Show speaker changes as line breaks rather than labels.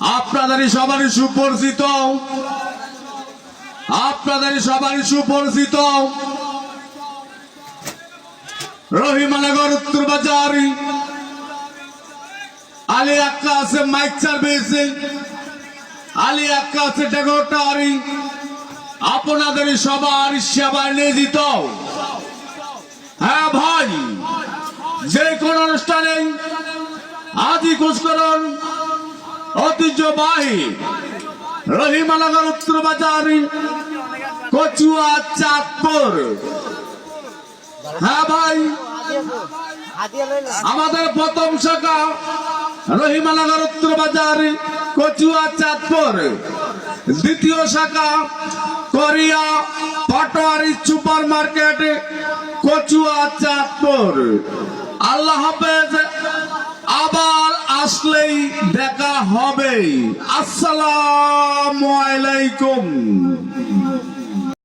আপনাদের সবারই সুপরিচিত। আপনাদের সবারই সুপরিচিত। রহিমানগর উত্তর বাজার আলী আক্কা আছে মাইক সার্ভিস আলী আক্কা আছে ডেকোটারি। আপনাদের সবার সেবায় নিয়োজিত। হ্যাঁ ভাই যে কোন অনুষ্ঠানে আদি কুচকরণ ঐতিহ্যবাহী রহিমানগর উত্তর বাজার কচুয়া চাঁদপুর। হ্যাঁ ভাই, আমাদের প্রথম শাখা রহিমানগর উত্তর বাজার কচুয়া চাঁদপুর। দ্বিতীয় শাখা কোরিয়া পাটোয়ারি সুপার মার্কেট কচুয়া চাঁদপুর। আল্লাহ হাফেজ আসলেই দেখা হবে আসসালাম আলাইকুম।